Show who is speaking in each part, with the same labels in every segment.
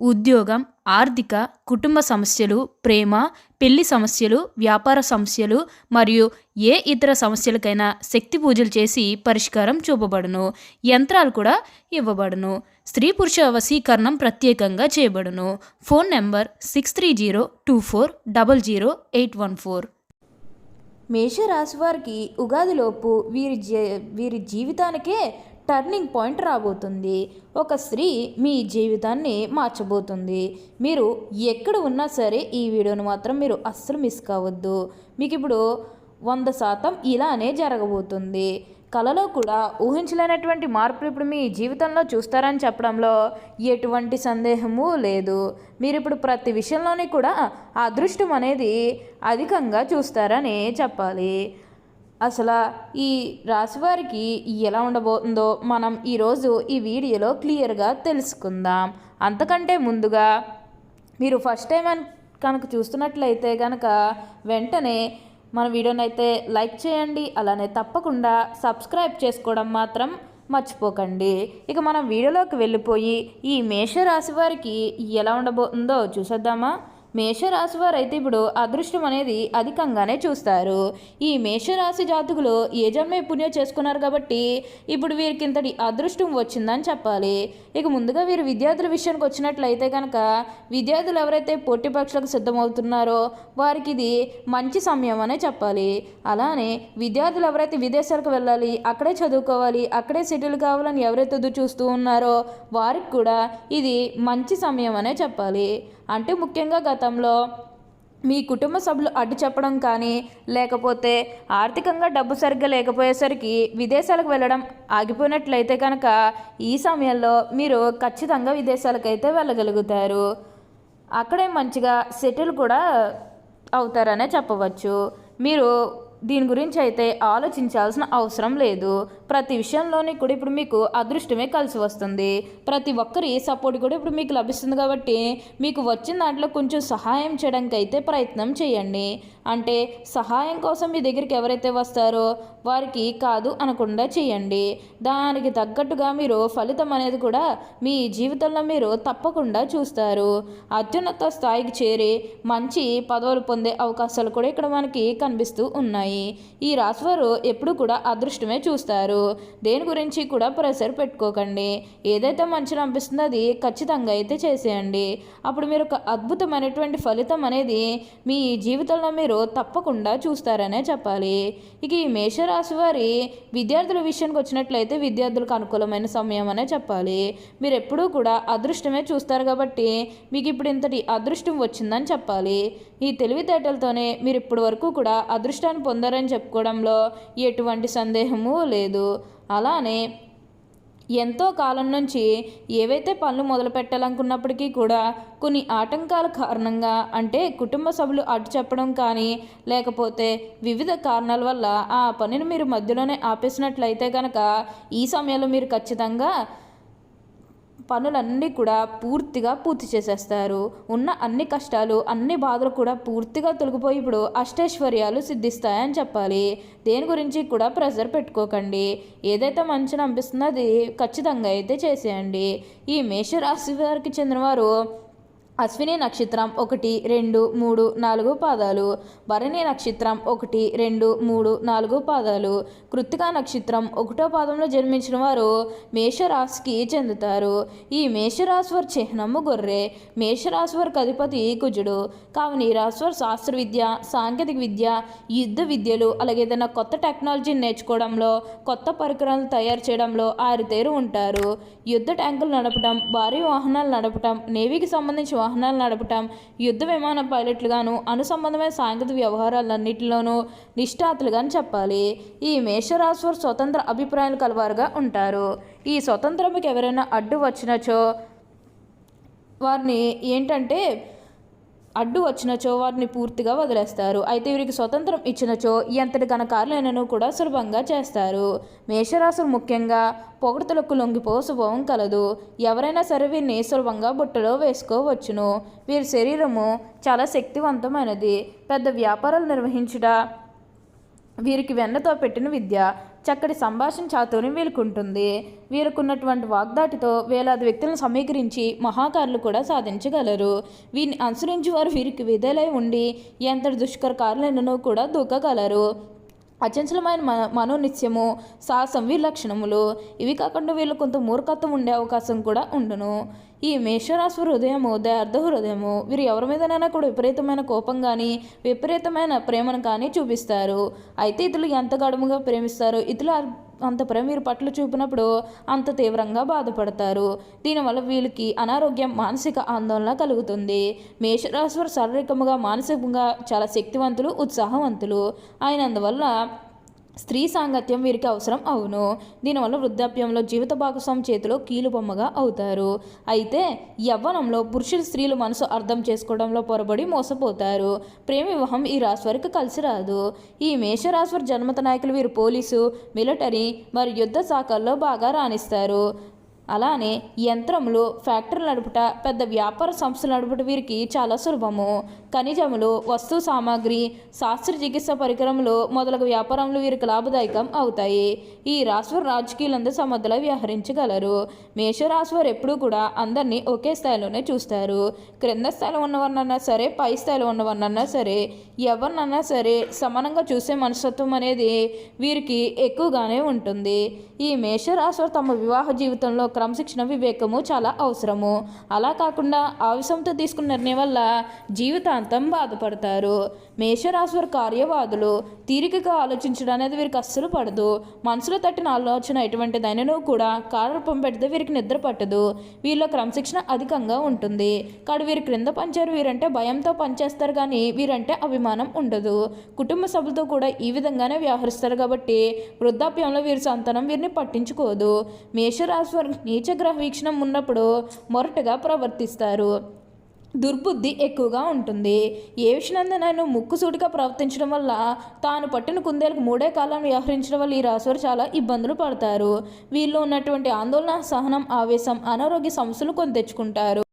Speaker 1: ఉద్యోగం ఆర్థిక కుటుంబ సమస్యలు ప్రేమ పెళ్ళి సమస్యలు వ్యాపార సమస్యలు మరియు ఏ ఇతర సమస్యలకైనా శక్తి పూజలు చేసి పరిష్కారం చూపబడును. యంత్రాలు కూడా ఇవ్వబడును. స్త్రీ పురుష వశీకరణం ప్రత్యేకంగా చేయబడును. Phone number six three zero two four double zero eight one four
Speaker 2: మేషరాశి వారికి ఉగాదిలోపు వీరి జీ వీరి జీవితానికే టర్నింగ్ పాయింట్ రాబోతుంది. ఒక స్త్రీ మీ జీవితాన్ని మార్చబోతుంది. మీరు ఎక్కడ ఉన్నా సరే ఈ వీడియోను మాత్రం మీరు అస్సలు మిస్ కావద్దు. మీకు ఇప్పుడు వంద శాతం ఇలానే జరగబోతుంది. కళలో కూడా ఊహించలేనటువంటి మార్పులు ఇప్పుడు మీ జీవితంలో చూస్తారని చెప్పడంలో ఎటువంటి సందేహము లేదు. మీరు ఇప్పుడు ప్రతి విషయంలోనే కూడా అదృష్టం అనేది అధికంగా చూస్తారని చెప్పాలి. అసలు ఈ రాశివారికి ఎలా ఉండబోతుందో మనం ఈరోజు ఈ వీడియోలో క్లియర్గా తెలుసుకుందాం. అంతకంటే ముందుగా మీరు ఫస్ట్ టైం అని కనుక చూస్తున్నట్లయితే కనుక వెంటనే మన వీడియోని అయితే లైక్ చేయండి అలానే తప్పకుండా సబ్స్క్రైబ్ చేసుకోవడం మాత్రం మర్చిపోకండి. ఇక మనం వీడియోలోకి వెళ్ళిపోయి ఈ మేషరాశి వారికి ఎలా ఉండబోతుందో చూసేద్దామా? మేషరాశి వారు అయితే ఇప్పుడు అదృష్టం అనేది అధికంగానే చూస్తారు. ఈ మేషరాశి జాతకులు ఏ జన్మే పుణ్యం చేసుకున్నారు కాబట్టి ఇప్పుడు వీరికి ఇంతటి అదృష్టం వచ్చిందని చెప్పాలి. ఇక ముందుగా వీరు విద్యార్థుల విషయానికి వచ్చినట్లయితే కనుక విద్యార్థులు ఎవరైతే పోటీ పరీక్షలకు సిద్ధమవుతున్నారో వారికి ఇది మంచి సమయం అనే చెప్పాలి. అలానే విద్యార్థులు ఎవరైతే విదేశాలకు వెళ్ళాలి అక్కడే చదువుకోవాలి అక్కడే సెటిల్ కావాలని ఎవరైతే ఎదురు చూస్తూ ఉన్నారో వారికి కూడా ఇది మంచి సమయం అనే చెప్పాలి. అంటే ముఖ్యంగా గత గతంలో మీ కుటుంబ సభ్యులు అడ్డు చెప్పడం కానీ లేకపోతే ఆర్థికంగా డబ్బు సరిగ్గా లేకపోయేసరికి విదేశాలకు వెళ్ళడం ఆగిపోయినట్లయితే కనుక ఈ సమయంలో మీరు ఖచ్చితంగా విదేశాలకైతే వెళ్ళగలుగుతారు. అక్కడే మంచిగా సెటిల్ కూడా అవుతారనే చెప్పవచ్చు. మీరు దీని గురించి అయితే ఆలోచించాల్సిన అవసరం లేదు. ప్రతి విషయంలోని కూడా ఇప్పుడు మీకు అదృష్టమే కలిసి వస్తుంది. ప్రతి ఒక్కరి సపోర్ట్ కూడా ఇప్పుడు మీకు లభిస్తుంది కాబట్టి మీకు వచ్చిన దాంట్లో కొంచెం సహాయం చేయడానికి అయితే ప్రయత్నం చేయండి. అంటే సహాయం కోసం మీ దగ్గరికి ఎవరైతే వస్తారో వారికి కాదు అనకుండా చేయండి. దానికి తగ్గట్టుగా మీరు ఫలితం అనేది కూడా మీ జీవితంలో మీరు తప్పకుండా చూస్తారు. అత్యున్నత స్థాయికి చేరి మంచి పదవులు పొందే అవకాశాలు కూడా ఇక్కడ మనకి కనిపిస్తూ ఉన్నాయి. ఈ రాశివారు ఎప్పుడు కూడా అదృష్టమే చూస్తారు. దేని గురించి కూడా ప్రెషర్ పెట్టుకోకండి. ఏదైతే మంచిని అనిపిస్తుందో అది ఖచ్చితంగా అయితే చేసేయండి. అప్పుడు మీరు ఒక అద్భుతమైనటువంటి ఫలితం అనేది మీ జీవితంలో మీరు తప్పకుండా చూస్తారనే చెప్పాలి. ఇక ఈ మేషరాశి వారి విద్యార్థుల విషయానికి వచ్చినట్లయితే విద్యార్థులకు అనుకూలమైన సమయం అనే చెప్పాలి. మీరు ఎప్పుడూ కూడా అదృష్టమే చూస్తారు కాబట్టి మీకు ఇప్పుడు ఇంతటి అదృష్టం వచ్చిందని చెప్పాలి. ఈ తెలివితేటలతోనే మీరు ఇప్పటి వరకు కూడా అదృష్టాన్ని పొందారని చెప్పుకోవడంలో ఎటువంటి సందేహము లేదు. అలానే ఎంతో కాలం నుంచి ఏవైతే పనులు మొదలు పెట్టాలనుకున్నప్పటికీ కూడా కొన్ని ఆటంకాల కారణంగా అంటే కుటుంబ సభ్యులు అడ్డు చెప్పడం కానీ లేకపోతే వివిధ కారణాల వల్ల ఆ పనిని మీరు మధ్యలోనే ఆపేసినట్లయితే కనుక ఈ సమయంలో మీరు ఖచ్చితంగా పనులన్నీ కూడా పూర్తిగా పూర్తి చేసేస్తారు. ఉన్న అన్ని కష్టాలు అన్ని బాధలు కూడా పూర్తిగా తొలగిపోయి ఇప్పుడు అష్టైశ్వర్యాలు సిద్ధిస్తాయని చెప్పాలి. దేని గురించి కూడా ప్రెజర్ పెట్టుకోకండి. ఏదైతే మంచిని అనిపిస్తుందో అది ఖచ్చితంగా అయితే చేసేయండి. ఈ మేషరాశి వారికి చెందినవారు అశ్విని నక్షత్రం ఒకటి రెండు మూడు నాలుగు పాదాలు. భరణి నక్షత్రం ఒకటి రెండు మూడు నాలుగు పాదాలు. కృత్తికా నక్షత్రం ఒకటో పాదంలో జన్మించిన వారు మేషరాశికి చెందుతారు. ఈ మేషరాశి వారి చిహ్నము గొర్రె. మేషరాశి అధిపతి కుజుడు. కావున ఈ రాశి శాస్త్ర విద్య సాంకేతిక విద్య యుద్ధ విద్యలు అలాగే ఏదైనా కొత్త టెక్నాలజీని నేర్చుకోవడంలో కొత్త పరికరాలు తయారు చేయడంలో ఆరితేరు ఉంటారు. యుద్ధ ట్యాంకులు నడపడం భారీ వాహనాలు నడపడం నేవీకి సంబంధించిన వాహనాలు నడపటం యుద్ధ విమాన పైలట్లుగాను అనుసంబంధమైన సాంకేతిక వ్యవహారాలన్నింటిలోనూ నిష్ఠాతులుగాని చెప్పాలి. ఈ మేషరాశి స్వతంత్ర అభిప్రాయాలు కలవారుగా ఉంటారు. ఈ స్వతంత్రంకి ఎవరైనా అడ్డు వచ్చినచో వారిని ఏంటంటే అడ్డు వచ్చినచో వారిని పూర్తిగా వదిలేస్తారు. అయితే వీరికి స్వతంత్రం ఇచ్చినచో ఎంతటి ఘనకార్లైనను కూడా సులభంగా చేస్తారు. మేషరాశులు ముఖ్యంగా పొగడతలకు లొంగిపో స్వభావం కలదు. ఎవరైనా సరే వీరిని సులభంగా బుట్టలో వేసుకోవచ్చును. వీరి శరీరము చాలా శక్తివంతమైనది. పెద్ద వ్యాపారాలు నిర్వహించుట వీరికి వెన్నతో పెట్టిన విద్య. చక్కటి సంభాషణ చాతుర్యం వీలుకుంటుంది. వీరుకున్నటువంటి వాగ్దాటితో వేలాది వ్యక్తులను సమీకరించి మహాకారులు కూడా సాధించగలరు. వీరిని అనుసరించి వారు వీరికి విధేలై ఉండి ఎంతటి దుష్కర కారులైనను కూడా దూకగలరు. అచంచలమైన మన మనోనిత్యము సాహసం వీరి లక్షణములు ఇవి కాకుండా వీళ్ళు కొంత మూర్ఖత్వం ఉండే అవకాశం కూడా ఉండును. ఈ మేషరాశి హృదయము దయార్థ హృదయము వీరు ఎవరి మీదనైనా కూడా విపరీతమైన కోపం కానీ విపరీతమైన ప్రేమను కానీ చూపిస్తారు. అయితే ఇతరులు ఎంత గడుముగా ప్రేమిస్తారు ఇతరులు అంత వీరు పట్ల చూపినప్పుడు అంత తీవ్రంగా బాధపడతారు. దీనివల్ల వీళ్ళకి అనారోగ్యం మానసిక ఆందోళన కలుగుతుంది. మేషరాశి శారీరకంగా మానసికంగా చాలా శక్తివంతులు ఉత్సాహవంతులు. అయినందువల్ల స్త్రీ సాంగత్యం వీరికి అవసరం అవును. దీనివల్ల వృద్ధాప్యంలో జీవిత భాగస్వామి చేతిలో కీలుబొమ్మగా అవుతారు. అయితే యవ్వనంలో పురుషులు స్త్రీలు మనసు అర్థం చేసుకోవడంలో పొరబడి మోసపోతారు. ప్రేమ వివాహం ఈ రాశి వారికి కలిసి రాదు. ఈ మేషరాశి వారి జన్మత నాయకులు వీరు పోలీసు మిలిటరీ మరియు యుద్ధ శాఖల్లో బాగా రాణిస్తారు. అలానే యంత్రములు ఫ్యాక్టరీలు నడుపుట పెద్ద వ్యాపార సంస్థలు నడుపుట వీరికి చాలా సులభము. ఖనిజములు వస్తు సామాగ్రి శాస్త్ర చికిత్స పరికరములు మొదలగు వ్యాపారములు వీరికి లాభదాయకం అవుతాయి. ఈ రాశివారు రాజకీయాలందు సమర్థులు వ్యవహరించగలరు. మేషరాశివారు ఎప్పుడూ కూడా అందరినీ ఒకే స్థాయిలోనే చూస్తారు. క్రింద స్థాయిలో ఉన్నవారినన్నా సరే పై స్థాయిలో ఉన్నవారినన్నా సరే ఎవరినన్నా సరే సమానంగా చూసే మనస్తత్వం అనేది వీరికి ఎక్కువగానే ఉంటుంది. ఈ మేషరాశివారు తమ వివాహ జీవితంలో క్రమశిక్షణ వివేకము చాలా అవసరము. అలా కాకుండా ఆవేశంతో తీసుకున్న నిర్ణయం వల్ల జీవితాంతం బాధపడతారు. మేషరాశి వారి కార్యవాదులు తీరికగా ఆలోచించడం అనేది వీరికి అస్సలు పడదు. మనసులో తట్టిన ఆలోచన ఎటువంటిదైనను కూడా కారూపం పెడితే వీరికి నిద్ర పట్టదు. వీళ్ళ క్రమశిక్షణ అధికంగా ఉంటుంది. కాడు వీరి క్రింద పంచారు వీరంటే భయంతో పనిచేస్తారు కానీ వీరంటే అభిమానం ఉండదు. కుటుంబ సభ్యులతో కూడా ఈ విధంగానే వ్యవహరిస్తారు కాబట్టి వృద్ధాప్యంలో వీరి సంతానం వీరిని పట్టించుకోదు. మేషరాశి వారికి నీచగ్రహ వీక్షణం ఉన్నప్పుడు మొరటుగా ప్రవర్తిస్తారు. దుర్బుద్ధి ఎక్కువగా ఉంటుంది. ఏ విషయాన్ని ముక్కుసూటిగా ప్రవర్తించడం వల్ల తాను పట్టిన కుందేలకు మూడే కాలం వ్యవహరించడం వల్ల ఈ రాశివారు చాలా ఇబ్బందులు పడతారు. వీళ్ళు ఉన్నటువంటి ఆందోళన సహనం ఆవేశం అనారోగ్య సమస్యలు కొని తెచ్చుకుంటారు.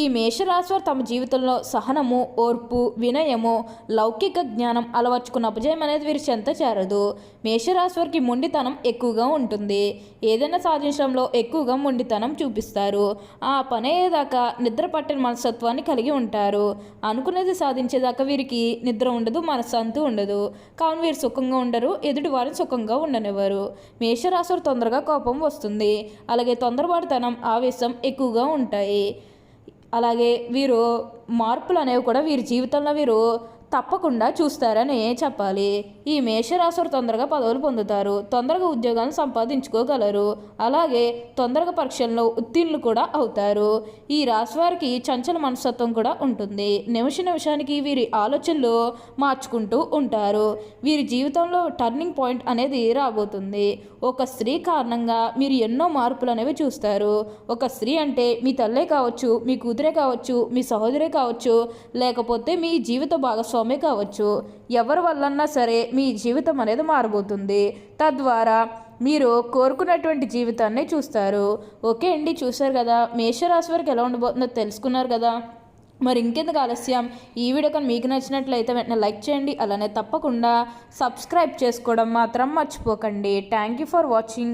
Speaker 2: ఈ మేషరాశివారు తమ జీవితంలో సహనము ఓర్పు వినయము లౌకిక జ్ఞానం అలవర్చుకున్న అపజయం అనేది వీరి చెంత చేరదు. మేషరాశివారికి మొండితనం ఎక్కువగా ఉంటుంది. ఏదైనా సాధించడంలో ఎక్కువగా మొండితనం చూపిస్తారు. ఆ పని అయ్యేదాకా నిద్ర పట్టిన మనస్తత్వాన్ని కలిగి ఉంటారు. అనుకునేది సాధించేదాకా వీరికి నిద్ర ఉండదు మనశ్శాంతి ఉండదు. కావున వీరు సుఖంగా ఉండరు ఎదుటి వారిని సుఖంగా ఉండనివ్వరు. మేషరాశివారు తొందరగా కోపం వస్తుంది. అలాగే తొందరపాటుతనం ఆవేశం ఎక్కువగా ఉంటాయి. అలాగే వీరు మార్పులు అనేవి కూడా వీరి జీవితంలో వీరు తప్పకుండా చూస్తారని చెప్పాలి. ఈ మేషరాశులు తొందరగా పదవులు పొందుతారు. తొందరగా ఉద్యోగాలను సంపాదించుకోగలరు. అలాగే తొందరగా పరీక్షల్లో ఉత్తీర్ణులు కూడా అవుతారు. ఈ రాశి వారికి చంచల మనస్తత్వం కూడా ఉంటుంది. నిమిష నిమిషానికి వీరి ఆలోచనలు మార్చుకుంటూ ఉంటారు. వీరి జీవితంలో టర్నింగ్ పాయింట్ అనేది రాబోతుంది. ఒక స్త్రీ కారణంగా మీరు ఎన్నో మార్పులు అనేవి చూస్తారు. ఒక స్త్రీ అంటే మీ తల్లే కావచ్చు మీ కూతురే కావచ్చు మీ సహోదరే కావచ్చు లేకపోతే మీ జీవిత భాగస్వామి భాగస్వామే కావచ్చు. ఎవరి వల్లన్నా సరే మీ జీవితం అనేది మారబోతుంది. తద్వారా మీరు కోరుకున్నటువంటి జీవితాన్ని చూస్తారు. ఓకే అండి చూశారు కదా? మేషరాశి వారికి ఎలా ఉండబోతుందో తెలుసుకున్నారు కదా? మరి ఇంకెందుకు ఆలస్యం? ఈ వీడియో కానీ మీకు నచ్చినట్లయితే వెంటనే లైక్ చేయండి. అలానే తప్పకుండా సబ్స్క్రైబ్ చేసుకోవడం మాత్రం మర్చిపోకండి. Thank you for watching